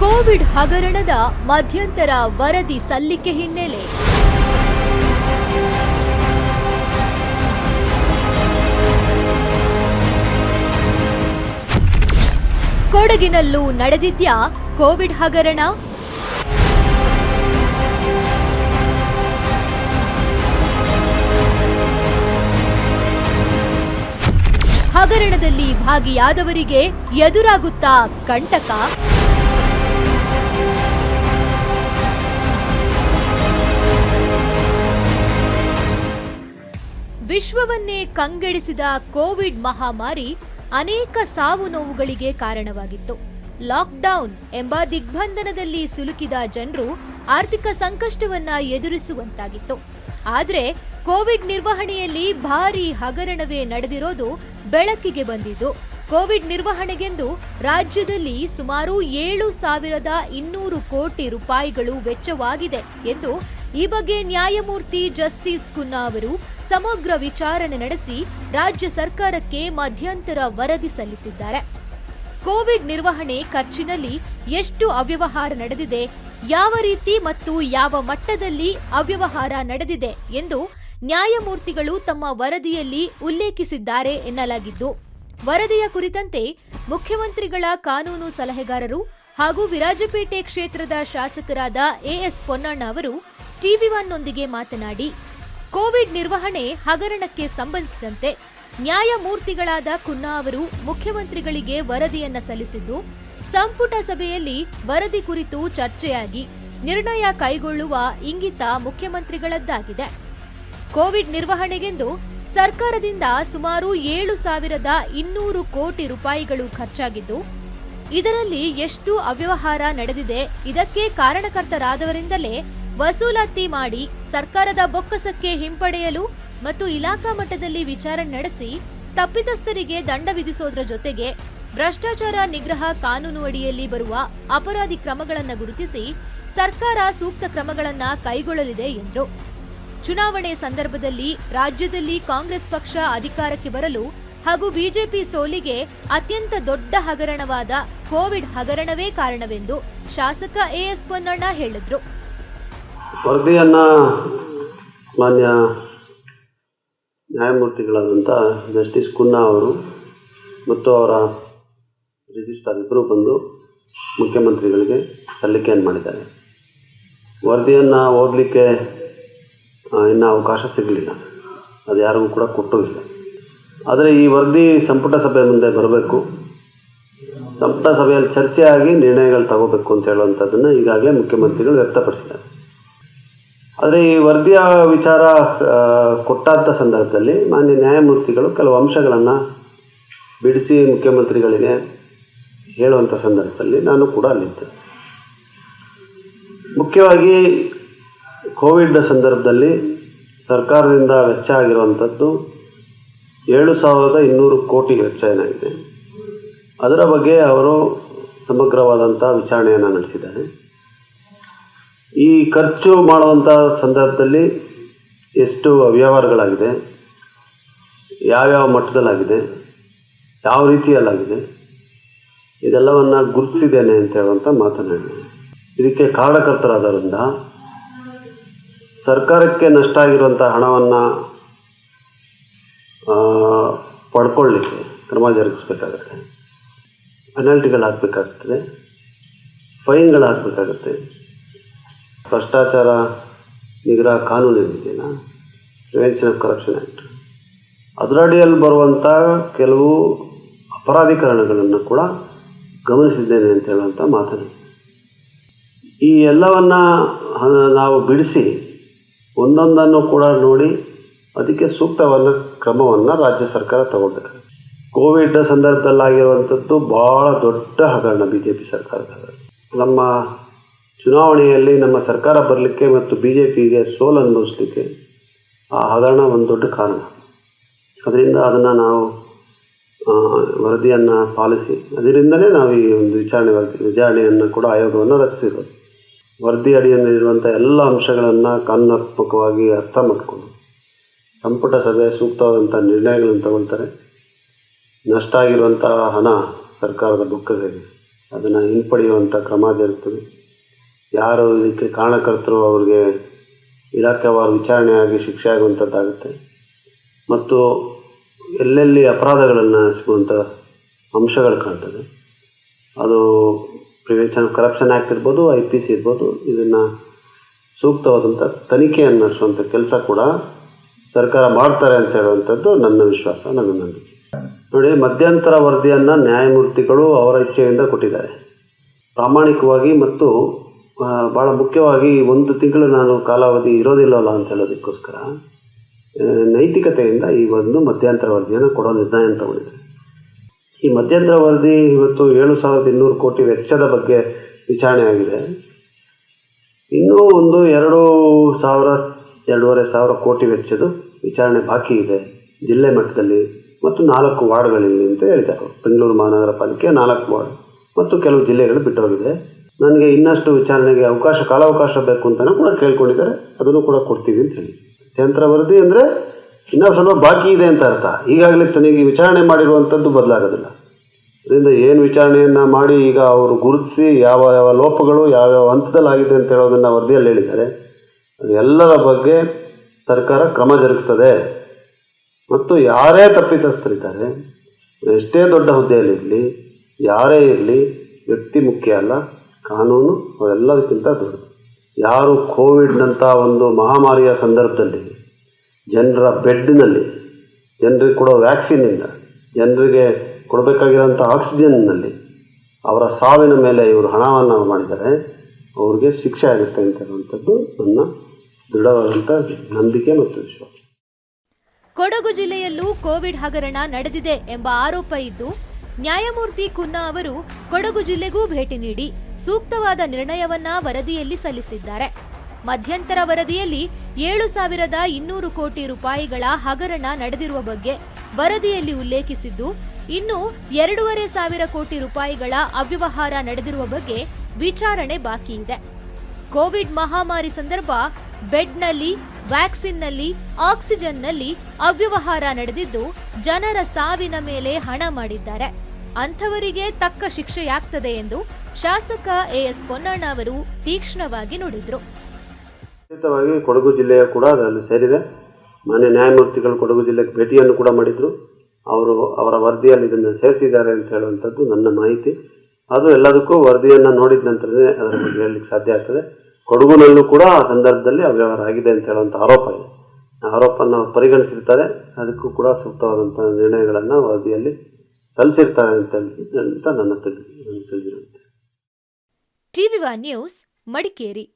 Covid ಹಗರಣದ ಮಧ್ಯಂತರ ವರದಿ ಸಲ್ಲಿಕೆ ಹಿನ್ನೆಲೆ. ಕೊಡಗಿನಲ್ಲೂ ನಡೆದಿದ್ಯಾ ಕೋವಿಡ್ ಹಗರಣ? ಹಗರಣದಲ್ಲಿ ಭಾಗಿಯಾದವರಿಗೆ ಎದುರಾಗುತ್ತಾ ಕಂಟಕ? ವಿಶ್ವವನ್ನೇ ಕಂಗೆಡಿಸಿದ ಕೋವಿಡ್ ಮಹಾಮಾರಿ ಅನೇಕ ಸಾವು ನೋವುಗಳಿಗೆ ಕಾರಣವಾಗಿತ್ತು. ಲಾಕ್ಡೌನ್ ಎಂಬ ದಿಗ್ಬಂಧನದಲ್ಲಿ ಸಿಲುಕಿದ ಜನರು ಆರ್ಥಿಕ ಸಂಕಷ್ಟವನ್ನ ಎದುರಿಸುವಂತಾಗಿತ್ತು. ಆದರೆ ಕೋವಿಡ್ ನಿರ್ವಹಣೆಯಲ್ಲಿ ಭಾರಿ ಹಗರಣವೇ ನಡೆದಿರೋದು ಬೆಳಕಿಗೆ ಬಂದಿದ್ದು. ಕೋವಿಡ್ ನಿರ್ವಹಣೆಗೆಂದು ರಾಜ್ಯದಲ್ಲಿ ಸುಮಾರು ಏಳು ಸಾವಿರದ ಇನ್ನೂರು ಕೋಟಿ ರೂಪಾಯಿಗಳು ವೆಚ್ಚವಾಗಿದೆ ಎಂದು ಈ ಬಗ್ಗೆ ನ್ಯಾಯಮೂರ್ತಿ ಜಸ್ಟಿಸ್ ಕುನ್ನಾ ಅವರು ಸಮಗ್ರ ವಿಚಾರಣೆ ನಡೆಸಿ ರಾಜ್ಯ ಸರ್ಕಾರಕ್ಕೆ ಮಧ್ಯಂತರ ವರದಿ ಸಲ್ಲಿಸಿದ್ದಾರೆ. ಕೋವಿಡ್ ನಿರ್ವಹಣೆ ಖರ್ಚಿನಲ್ಲಿ ಎಷ್ಟು ಅವ್ಯವಹಾರ ನಡೆದಿದೆ, ಯಾವ ರೀತಿ ಮತ್ತು ಯಾವ ಮಟ್ಟದಲ್ಲಿ ಅವ್ಯವಹಾರ ನಡೆದಿದೆ ಎಂದು ನ್ಯಾಯಮೂರ್ತಿಗಳು ತಮ್ಮ ವರದಿಯಲ್ಲಿ ಉಲ್ಲೇಖಿಸಿದ್ದಾರೆ ಎನ್ನಲಾಗಿದ್ದು, ವರದಿಯ ಕುರಿತಂತೆ ಮುಖ್ಯಮಂತ್ರಿಗಳ ಕಾನೂನು ಸಲಹೆಗಾರರು ಹಾಗೂ ವಿರಾಜಪೇಟೆ ಕ್ಷೇತ್ರದ ಶಾಸಕರಾದ ಎಎಸ್ ಪೊನ್ನಣ್ಣ ಅವರು ಟಿವಿ ಒನ್ನೊಂದಿಗೆ ಮಾತನಾಡಿ, ಕೋವಿಡ್ ನಿರ್ವಹಣೆ ಹಗರಣಕ್ಕೆ ಸಂಬಂಧಿಸಿದಂತೆ ನ್ಯಾಯಮೂರ್ತಿಗಳಾದ ಕುನ್ನಾ ಅವರು ಮುಖ್ಯಮಂತ್ರಿಗಳಿಗೆ ವರದಿಯನ್ನ ಸಲ್ಲಿಸಿದ್ದು, ಸಂಪುಟ ಸಭೆಯಲ್ಲಿ ವರದಿ ಕುರಿತು ಚರ್ಚೆಯಾಗಿ ನಿರ್ಣಯ ಕೈಗೊಳ್ಳುವ ಇಂಗಿತ ಮುಖ್ಯಮಂತ್ರಿಗಳದ್ದಾಗಿದೆ. ಕೋವಿಡ್ ನಿರ್ವಹಣೆಗೆಂದು ಸರ್ಕಾರದಿಂದ ಸುಮಾರು ಏಳು ಸಾವಿರದ ಇನ್ನೂರು ಕೋಟಿ ರೂಪಾಯಿಗಳು ಖರ್ಚಾಗಿದ್ದು ಇದರಲ್ಲಿ ಎಷ್ಟು ಅವ್ಯವಹಾರ ನಡೆದಿದೆ ಇದಕ್ಕೆ ಕಾರಣಕರ್ತರಾದವರಿಂದಲೇ ವಸೂಲಾತಿ ಮಾಡಿ ಸರ್ಕಾರದ ಬೊಕ್ಕಸಕ್ಕೆ ಹಿಂಪಡೆಯಲು ಮತ್ತು ಇಲಾಖಾ ಮಟ್ಟದಲ್ಲಿ ವಿಚಾರಣೆ ನಡೆಸಿ ತಪ್ಪಿತಸ್ಥರಿಗೆ ದಂಡ ವಿಧಿಸೋದ್ರ ಜೊತೆಗೆ ಭ್ರಷ್ಟಾಚಾರ ನಿಗ್ರಹ ಕಾನೂನು ಅಡಿಯಲ್ಲಿ ಬರುವ ಅಪರಾಧಿ ಕ್ರಮಗಳನ್ನು ಗುರುತಿಸಿ ಸರ್ಕಾರ ಸೂಕ್ತ ಕ್ರಮಗಳನ್ನ ಕೈಗೊಳ್ಳಲಿದೆ ಎಂದರು. ಚುನಾವಣೆ ಸಂದರ್ಭದಲ್ಲಿ ರಾಜ್ಯದಲ್ಲಿ ಕಾಂಗ್ರೆಸ್ ಪಕ್ಷ ಅಧಿಕಾರಕ್ಕೆ ಬರಲು ಹಾಗೂ ಬಿಜೆಪಿ ಸೋಲಿಗೆ ಅತ್ಯಂತ ದೊಡ್ಡ ಹಗರಣವಾದ ಕೋವಿಡ್ ಹಗರಣವೇ ಕಾರಣವೆಂದು ಶಾಸಕ ಎಎಸ್ ಪೊನ್ನಣ್ಣ ಹೇಳಿದ್ರು. ವರದಿಯನ್ನು ಮಾನ್ಯ ನ್ಯಾಯಮೂರ್ತಿಗಳಾದಂಥ ಜಸ್ಟಿಸ್ ಕುನ್ನಾ ಅವರು ಮತ್ತು ಅವರ ರಿಜಿಸ್ಟ್ರಾರ್ ಇಬ್ಬರು ಬಂದು ಮುಖ್ಯಮಂತ್ರಿಗಳಿಗೆ ಸಲ್ಲಿಕೆಯನ್ನು ಮಾಡಿದ್ದಾರೆ. ವರದಿಯನ್ನು ಓದಲಿಕ್ಕೆ ಇನ್ನೂ ಅವಕಾಶ ಸಿಗಲಿಲ್ಲ. ಅದು ಯಾರಿಗೂ ಕೂಡ ಕೊಟ್ಟೂ ಇಲ್ಲ. ಆದರೆ ಈ ವರದಿ ಸಂಪುಟ ಸಭೆ ಮುಂದೆ ಬರಬೇಕು. ಸಂಪುಟ ಸಭೆಯಲ್ಲಿ ಚರ್ಚೆ ಆಗಿ ನಿರ್ಣಯಗಳು ತಗೋಬೇಕು ಅಂತ ಹೇಳುವಂಥದ್ದನ್ನು ಈಗಾಗಲೇ ಮುಖ್ಯಮಂತ್ರಿಗಳು ವ್ಯಕ್ತಪಡಿಸಿದ್ದಾರೆ. ಆದರೆ ಈ ವರದಿಯ ವಿಚಾರ ಕೊಟ್ಟಾದ ಸಂದರ್ಭದಲ್ಲಿ ಮಾನ್ಯ ನ್ಯಾಯಮೂರ್ತಿಗಳು ಕೆಲವು ಅಂಶಗಳನ್ನು ಬಿಡಿಸಿ ಮುಖ್ಯಮಂತ್ರಿಗಳಿಗೆ ಹೇಳುವಂಥ ಸಂದರ್ಭದಲ್ಲಿ ನಾನು ಕೂಡ ಅಲ್ಲಿದ್ದೆ. ಮುಖ್ಯವಾಗಿ ಕೋವಿಡ್ ಸಂದರ್ಭದಲ್ಲಿ ಸರ್ಕಾರದಿಂದ ವೆಚ್ಚ ಆಗಿರುವಂಥದ್ದು ಏಳು ಸಾವಿರದ ಇನ್ನೂರು ಕೋಟಿ ವೆಚ್ಚ ಏನಾಗಿದೆ? ಅದರ ಬಗ್ಗೆ ಅವರು ಸಮಗ್ರವಾದಂಥ ವಿಚಾರಣೆಯನ್ನು ನಡೆಸಿದ್ದಾರೆ. ಈ ಖರ್ಚು ಮಾಡುವಂಥ ಸಂದರ್ಭದಲ್ಲಿ ಎಷ್ಟು ಅವ್ಯವಹಾರಗಳಾಗಿದೆ? ಯಾವ್ಯಾವ ಮಟ್ಟದಲ್ಲಾಗಿದೆ? ಯಾವ ರೀತಿಯಲ್ಲಾಗಿದೆ? ಇದೆಲ್ಲವನ್ನು ಗುರುತಿಸಿದ್ದೇನೆ ಅಂತ ಹೇಳುವಂಥ ಮಾತನಾಡಿದೆ ಇದಕ್ಕೆ ಕಾರಣಕರ್ತರಾದ್ದರಿಂದ ಸರ್ಕಾರಕ್ಕೆ ನಷ್ಟ ಆಗಿರುವಂಥ ಹಣವನ್ನು ಪಡ್ಕೊಳ್ಳಿಕ್ಕೆ ಕ್ರಮ ಜರುಗಿಸ್ಬೇಕಾಗತ್ತೆ. ಪೆನಾಲ್ಟಿಗಳು ಹಾಕಬೇಕಾಗ್ತದೆ ಫೈನ್ಗಳು ಹಾಕಬೇಕಾಗತ್ತೆ ಭ್ರಷ್ಟಾಚಾರ, ನಿಗ್ರಹ ಕಾನೂನು ಏನಿದೆಯಲ್ಲ ಪ್ರಿವೆನ್ಷನ್ ಆಫ್ ಕರಪ್ಷನ್ ಆ್ಯಕ್ಟ್ ಅದರಡಿಯಲ್ಲಿ ಬರುವಂಥ ಕೆಲವು ಅಪರಾಧೀಕರಣಗಳನ್ನು ಕೂಡ ಗಮನಿಸಿದ್ದೇನೆ ಅಂತ ಹೇಳುವಂಥ ಮಾತನ್ನು. ಈ ಎಲ್ಲವನ್ನು ನಾವು ಬಿಡಿಸಿ ಒಂದೊಂದನ್ನು ಕೂಡ ನೋಡಿ ಅದಕ್ಕೆ ಸೂಕ್ತವಾದ ಕ್ರಮವನ್ನು ರಾಜ್ಯ ಸರ್ಕಾರ ತಗೊಂಡಿದೆ ಕೋವಿಡ್ ಸಂದರ್ಭದಲ್ಲಾಗಿರುವಂಥದ್ದು ಭಾಳ ದೊಡ್ಡ ಹಗರಣ ಬಿ ಜೆ ಪಿ ಸರ್ಕಾರದ ನಮ್ಮ ಚುನಾವಣೆಯಲ್ಲಿ ನಮ್ಮ ಸರ್ಕಾರ ಬರಲಿಕ್ಕೆ ಮತ್ತು ಬಿ ಜೆ ಪಿಗೆ ಸೋಲು ಆ ಹಗರಣ ಒಂದು ದೊಡ್ಡ ಕಾರಣ. ಅದರಿಂದ ಅದನ್ನು ನಾವು ವರದಿಯನ್ನು ಪಾಲಿಸಿ, ಅದರಿಂದಲೇ ನಾವು ಈ ಒಂದು ವಿಚಾರಣೆ ವಿಚಾರಣೆಯನ್ನು ಕೂಡ ಆಯೋಗವನ್ನು ರಚಿಸಿರೋದು. ವರದಿ ಅಡಿಯಲ್ಲಿರುವಂಥ ಎಲ್ಲ ಅಂಶಗಳನ್ನು ಕಾನೂನಾತ್ಮಕವಾಗಿ ಅರ್ಥ ಮಾಡಿಕೊಂಡು. ಸಂಪುಟ ಸಭೆ ಸೂಕ್ತವಾದಂಥ ನಿರ್ಣಯಗಳನ್ನು ತಗೊಳ್ತಾರೆ. ನಷ್ಟ ಆಗಿರುವಂತಹ ಹಣ ಸರ್ಕಾರದ ದುಃಖಗಳಿಗೆ ಅದನ್ನು ಹಿಂಪಡೆಯುವಂಥ ಕ್ರಮ ಜರುಗ್ತದೆ. ಯಾರು ಇದಕ್ಕೆ ಕಾರಣಕರ್ತರು ಅವ್ರಿಗೆ ಇಲಾಖೆವಾರು ವಿಚಾರಣೆಯಾಗಿ ಶಿಕ್ಷೆ ಆಗುವಂಥದ್ದಾಗುತ್ತೆ ಮತ್ತು ಎಲ್ಲೆಲ್ಲಿ ಅಪರಾಧಗಳನ್ನು ಸಿಗುವಂಥ ಅಂಶಗಳು ಕಾಣ್ತದೆ. ಅದು ಪ್ರಿವೆನ್ಷನ್ ಕರಪ್ಷನ್ ಆ್ಯಕ್ಟ್ ಇರ್ಬೋದು ಐ ಪಿ ಸಿ ಇರ್ಬೋದು, ಇದನ್ನು ಸೂಕ್ತವಾದಂಥ ತನಿಖೆಯನ್ನು ನಡೆಸುವಂಥ ಕೆಲಸ ಕೂಡ ಸರ್ಕಾರ ಮಾಡ್ತಾರೆ ಅಂತ ಹೇಳುವಂಥದ್ದು ನನ್ನ ವಿಶ್ವಾಸ, ನನ್ನ ನಂಬಿಕೆ. ನೋಡಿ, ಮಧ್ಯಂತರ ವರದಿಯನ್ನು ನ್ಯಾಯಮೂರ್ತಿಗಳು ಅವರ ಇಚ್ಛೆಯಿಂದ ಕೊಟ್ಟಿದ್ದಾರೆ. ಪ್ರಾಮಾಣಿಕವಾಗಿ ಮತ್ತು ಭಾಳ ಮುಖ್ಯವಾಗಿ ಒಂದು ತಿಂಗಳು ನಾನು ಕಾಲಾವಧಿ ಇರೋದಿಲ್ಲವಲ್ಲ ಅಂತ ಹೇಳೋದಕ್ಕೋಸ್ಕರ ನೈತಿಕತೆಯಿಂದ ಈ ಒಂದು ಮಧ್ಯಂತರ ವರದಿಯನ್ನು ಕೊಡೋ ನಿರ್ಣಯ ತಗೊಂಡಿದ್ದಾರೆ ಈ ಮಧ್ಯಂತರ ವರದಿ ಇವತ್ತು ಏಳು ಸಾವಿರದ ಇನ್ನೂರು ಕೋಟಿ ವೆಚ್ಚದ ಬಗ್ಗೆ ವಿಚಾರಣೆ ಆಗಿದೆ. ಇನ್ನೂ ಒಂದು ಎರಡು ಎರಡೂವರೆ ಸಾವಿರ ಕೋಟಿ ವೆಚ್ಚದ ವಿಚಾರಣೆ ಬಾಕಿ ಇದೆ. ಜಿಲ್ಲೆ ಮಟ್ಟದಲ್ಲಿ ಮತ್ತು ನಾಲ್ಕು ವಾರ್ಡ್ಗಳಿವೆ ಅಂತ ಹೇಳಿದ್ದಾರೆ ಬೆಂಗಳೂರು ಮಹಾನಗರ ಪಾಲಿಕೆ ನಾಲ್ಕು ವಾರ್ಡ್ ಮತ್ತು ಕೆಲವು ಜಿಲ್ಲೆಗಳು ಬಿಟ್ಟೋಗಿದೆ ನನಗೆ ಇನ್ನಷ್ಟು ವಿಚಾರಣೆಗೆ ಅವಕಾಶ, ಕಾಲಾವಕಾಶ ಬೇಕು ಅಂತಲೂ ಕೂಡ ಕೇಳ್ಕೊಂಡಿದ್ದಾರೆ. ಅದನ್ನು ಕೂಡ ಕೊಡ್ತೀವಿ ಅಂತ ಹೇಳಿ. ಯಂತ್ರ ವರದಿ ಅಂದರೆ ಇನ್ನೂ ಸ್ವಲ್ಪ ಬಾಕಿ ಇದೆ ಅಂತ ಅರ್ಥ. ಈಗಾಗಲೇ ತನಗೆ ವಿಚಾರಣೆ ಮಾಡಿರುವಂಥದ್ದು ಬದಲಾಗೋದಿಲ್ಲ. ಅದರಿಂದ ಏನು ವಿಚಾರಣೆಯನ್ನು ಮಾಡಿ ಈಗ ಅವರು ಗುರುತಿಸಿ ಯಾವ ಯಾವ ಲೋಪಗಳು ಯಾವ್ಯಾವ ಹಂತದಲ್ಲಾಗಿದೆ ಅಂತ ಹೇಳೋದನ್ನು ವರದಿಯಲ್ಲಿ ಹೇಳಿದ್ದಾರೆ. ಎಲ್ಲರ ಬಗ್ಗೆ ಸರ್ಕಾರ ಕ್ರಮ ಜರುಗಿಸ್ತದೆ. ಮತ್ತು ಯಾರೇ ತಪ್ಪಿತಸ್ಥರಿದ್ದಾರೆ, ಎಷ್ಟೇ ದೊಡ್ಡ ಹುದ್ದೆಯಲ್ಲಿರಲಿ ಯಾರೇ ಇರಲಿ, ವ್ಯಕ್ತಿ ಮುಖ್ಯ ಅಲ್ಲ, ಕಾನೂನು ಅವೆಲ್ಲದಕ್ಕಿಂತ ದೊಡ್ಡದು. ಯಾರು ಕೋವಿಡ್ನಂಥ ಒಂದು ಮಹಾಮಾರಿಯ ಸಂದರ್ಭದಲ್ಲಿ, ಜನರ ಬೆಡ್ನಲ್ಲಿ, ಜನರಿಗೆ ಕೊಡೋ ವ್ಯಾಕ್ಸಿನಿಂದ ಜನರಿಗೆ ಕೊಡಬೇಕಾಗಿರೋಂಥ ಆಕ್ಸಿಜನ್ನಲ್ಲಿ, ಅವರ ಸಾವಿನ ಮೇಲೆ ಇವರು ಹಣವನ್ನು ಮಾಡಿದ್ದಾರೆ ಅವ್ರಿಗೆ ಶಿಕ್ಷೆ ಆಗುತ್ತೆ ಅಂತಕ್ಕಂಥದ್ದು ನನ್ನ ದೃಢವಾದಂಥ ನಂಬಿಕೆ ಮತ್ತು ವಿಶ್ವಾಸ. ಕೊಡಗು ಜಿಲ್ಲೆಯಲ್ಲೂ ಕೋವಿಡ್ ಹಗರಣ ನಡೆದಿದೆ ಎಂಬ ಆರೋಪ ಇದ್ದು, ನ್ಯಾಯಮೂರ್ತಿ ಕುನ್ನಾ ಅವರು ಕೊಡಗು ಜಿಲ್ಲೆಗೂ ಭೇಟಿ ನೀಡಿ ಸೂಕ್ತವಾದ ನಿರ್ಣಯವನ್ನ ವರದಿಯಲ್ಲಿ ಸಲ್ಲಿಸಿದ್ದಾರೆ. ಮಧ್ಯಂತರ ವರದಿಯಲ್ಲಿ ಏಳು ಸಾವಿರದ ಇನ್ನೂರು ಕೋಟಿ ರೂಪಾಯಿಗಳ ಹಗರಣ ನಡೆದಿರುವ ಬಗ್ಗೆ ವರದಿಯಲ್ಲಿ ಉಲ್ಲೇಖಿಸಿದ್ದು, ಇನ್ನು ಎರಡೂವರೆ ಸಾವಿರ ಕೋಟಿ ರೂಪಾಯಿಗಳ ಅವ್ಯವಹಾರ ನಡೆದಿರುವ ಬಗ್ಗೆ ವಿಚಾರಣೆ ಬಾಕಿ ಇದೆ. ಕೋವಿಡ್ ಮಹಾಮಾರಿ ಸಂದರ್ಭ ಬೆಡ್ನಲ್ಲಿ, ವ್ಯಾಕ್ಸಿನ್ನಲ್ಲಿ, ಆಕ್ಸಿಜನ್ನಲ್ಲಿ ಅವ್ಯವಹಾರ ನಡೆದಿದ್ದು ಜನರ ಸಾವಿನ ಮೇಲೆ ಹಣ ಮಾಡಿದ್ದಾರೆ. ಅಂಥವರಿಗೆ ತಕ್ಕ ಶಿಕ್ಷೆಯಾಗ್ತದೆ ಎಂದು ಶಾಸಕ ಎಎಸ್ ಪೊನ್ನಣ್ಣ ಅವರು ತೀಕ್ಷ್ಣವಾಗಿ ನುಡಿದ್ರು. ಖಂಡಿತವಾಗಿ ಕೊಡಗು ಜಿಲ್ಲೆಯ ಕೂಡ ಅದರಲ್ಲಿ ಸೇರಿದೆ. ಮಾನ್ಯ ನ್ಯಾಯಮೂರ್ತಿಗಳು ಕೊಡಗು ಜಿಲ್ಲೆಗೆ ಭೇಟಿಯನ್ನು ಕೂಡ ಮಾಡಿದರು. ಅವರು ಅವರ ವರದಿಯಲ್ಲಿ ಇದನ್ನು ಸೇರಿಸಿದ್ದಾರೆ ಅಂತ ಹೇಳುವಂಥದ್ದು ನನ್ನ ಮಾಹಿತಿ. ಅದು ಎಲ್ಲದಕ್ಕೂ ವರದಿಯನ್ನು ನೋಡಿದ ನಂತರನೇ ಅದರ ಬಗ್ಗೆ ಹೇಳಲಿಕ್ಕೆ ಸಾಧ್ಯ ಆಗ್ತದೆ. ಕೊಡಗುನಲ್ಲೂ ಕೂಡ ಆ ಸಂದರ್ಭದಲ್ಲಿ ಅವ್ಯವಹಾರ ಆಗಿದೆ ಅಂತ ಹೇಳುವಂಥ ಆರೋಪ ಇದೆ. ಆ ಅವ್ರು ಪರಿಗಣಿಸಿರ್ತಾರೆ. ಅದಕ್ಕೂ ಕೂಡ ಸೂಕ್ತವಾದಂಥ ನಿರ್ಣಯಗಳನ್ನು ವರದಿಯಲ್ಲಿ ಸಲ್ಲಿಸಿರ್ತಾರೆ ಅಂತ ಅಂತ ನನ್ನ ತಿಳಿ ನನ್ನ ತಿಳಿದಿರುತ್ತೆ ಟಿವಿ ಒನ್ ನ್ಯೂಸ್ ಮಡಿಕೇರಿ.